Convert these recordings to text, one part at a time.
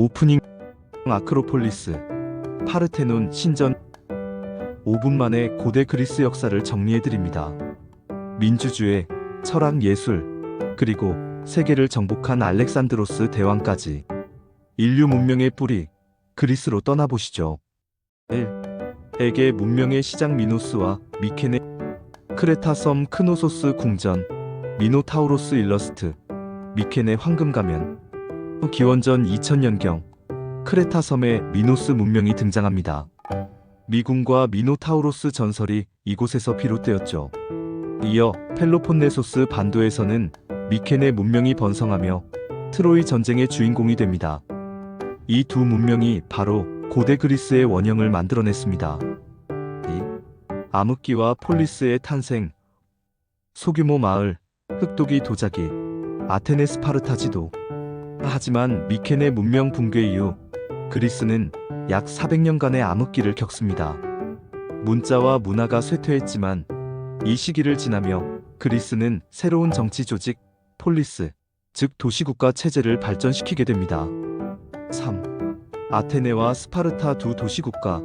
오프닝 아크로폴리스 파르테논 신전 5분 만에 고대 그리스 역사를 정리해드립니다. 민주주의, 철학 예술, 그리고 세계를 정복한 알렉산드로스 대왕까지 인류 문명의 뿌리 그리스로 떠나보시죠. 1. 에게 문명의 시작 미노스와 미케네 크레타 섬 크노소스 궁전 미노타우로스 일러스트 미케네 황금 가면 기원전 2000년경 크레타 섬에 미노스 문명이 등장합니다. 미군과 미노타우로스 전설이 이곳에서 비롯되었죠. 이어 펠로폰네소스 반도에서는 미케네 문명이 번성하며 트로이 전쟁의 주인공이 됩니다. 이 두 문명이 바로 고대 그리스의 원형을 만들어냈습니다. 이 암흑기와 폴리스의 탄생, 소규모 마을, 흑도기 도자기, 아테네 스파르타 지도. 하지만 미케네 문명 붕괴 이후 그리스는 약 400년간의 암흑기를 겪습니다. 문자와 문화가 쇠퇴했지만 이 시기를 지나며 그리스는 새로운 정치 조직, 폴리스, 즉 도시국가 체제를 발전시키게 됩니다. 3. 아테네와 스파르타 두 도시국가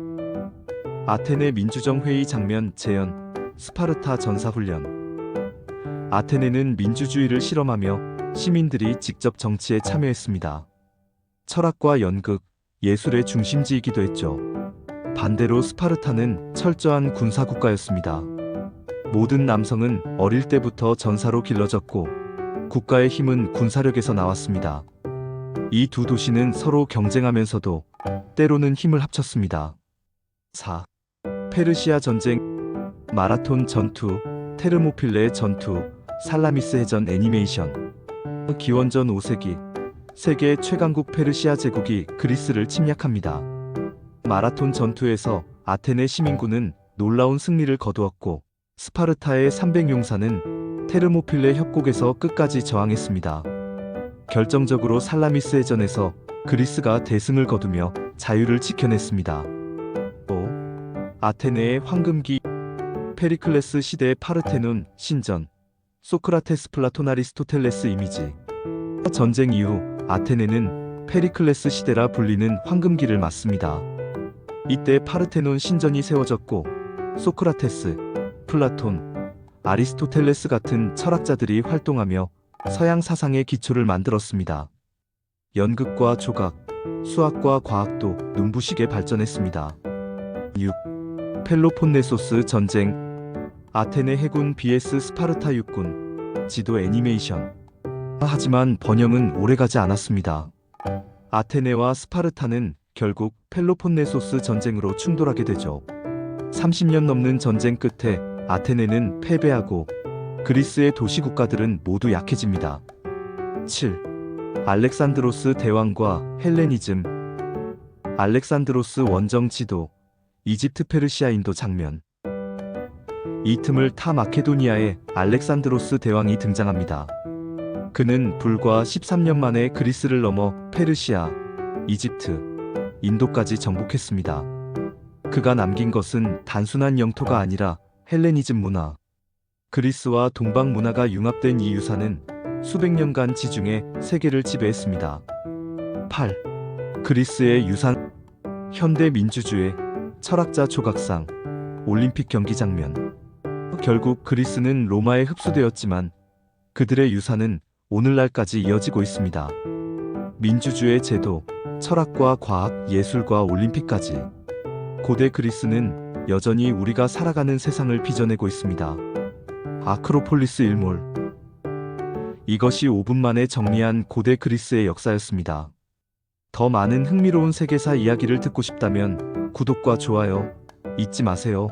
아테네 민주정 회의 장면 재현 스파르타 전사훈련 아테네는 민주주의를 실험하며 시민들이 직접 정치에 참여했습니다. 철학과 연극, 예술의 중심지이기도 했죠. 반대로 스파르타는 철저한 군사국가였습니다. 모든 남성은 어릴 때부터 전사로 길러졌고 국가의 힘은 군사력에서 나왔습니다. 이 두 도시는 서로 경쟁하면서도 때로는 힘을 합쳤습니다. 4. 페르시아 전쟁, 마라톤 전투, 테르모필레 전투, 살라미스 해전 애니메이션. 기원전 5세기 세계 최강국 페르시아 제국이 그리스를 침략합니다. 마라톤 전투에서 아테네 시민군은 놀라운 승리를 거두었고 스파르타의 300용사는 테르모필레 협곡에서 끝까지 저항했습니다. 결정적으로 살라미스 해전에서 그리스가 대승을 거두며 자유를 지켜냈습니다. 5. 아테네의 황금기 페리클레스 시대 파르테논 신전 소크라테스 플라톤 아리스토텔레스 이미지 전쟁 이후 아테네는 페리클레스 시대라 불리는 황금기를 맞습니다. 이때 파르테논 신전이 세워졌고 소크라테스, 플라톤, 아리스토텔레스 같은 철학자들이 활동하며 서양 사상의 기초를 만들었습니다. 연극과 조각, 수학과 과학도 눈부시게 발전했습니다. 6. 펠로폰네소스 전쟁 아테네 해군 vs 스파르타 육군 지도 애니메이션 하지만 번영은 오래가지 않았습니다. 아테네와 스파르타는 결국 펠로폰네소스 전쟁으로 충돌하게 되죠. 30년 넘는 전쟁 끝에 아테네는 패배하고 그리스의 도시 국가들은 모두 약해집니다. 7. 알렉산드로스 대왕과 헬레니즘 알렉산드로스 원정 지도 이집트 페르시아 인도 장면 이 틈을 타 마케도니아의 알렉산드로스 대왕이 등장합니다. 그는 불과 13년 만에 그리스를 넘어 페르시아, 이집트, 인도까지 정복했습니다. 그가 남긴 것은 단순한 영토가 아니라 헬레니즘 문화. 그리스와 동방 문화가 융합된 이 유산은 수백 년간 지중해 세계를 지배했습니다. 8. 그리스의 유산 현대 민주주의 철학자 조각상 올림픽 경기 장면 결국 그리스는 로마에 흡수되었지만 그들의 유산은 오늘날까지 이어지고 있습니다. 민주주의 제도, 철학과 과학, 예술과 올림픽까지 고대 그리스는 여전히 우리가 살아가는 세상을 빚어내고 있습니다. 아크로폴리스 일몰 이것이 5분 만에 정리한 고대 그리스의 역사였습니다. 더 많은 흥미로운 세계사 이야기를 듣고 싶다면 구독과 좋아요 잊지 마세요.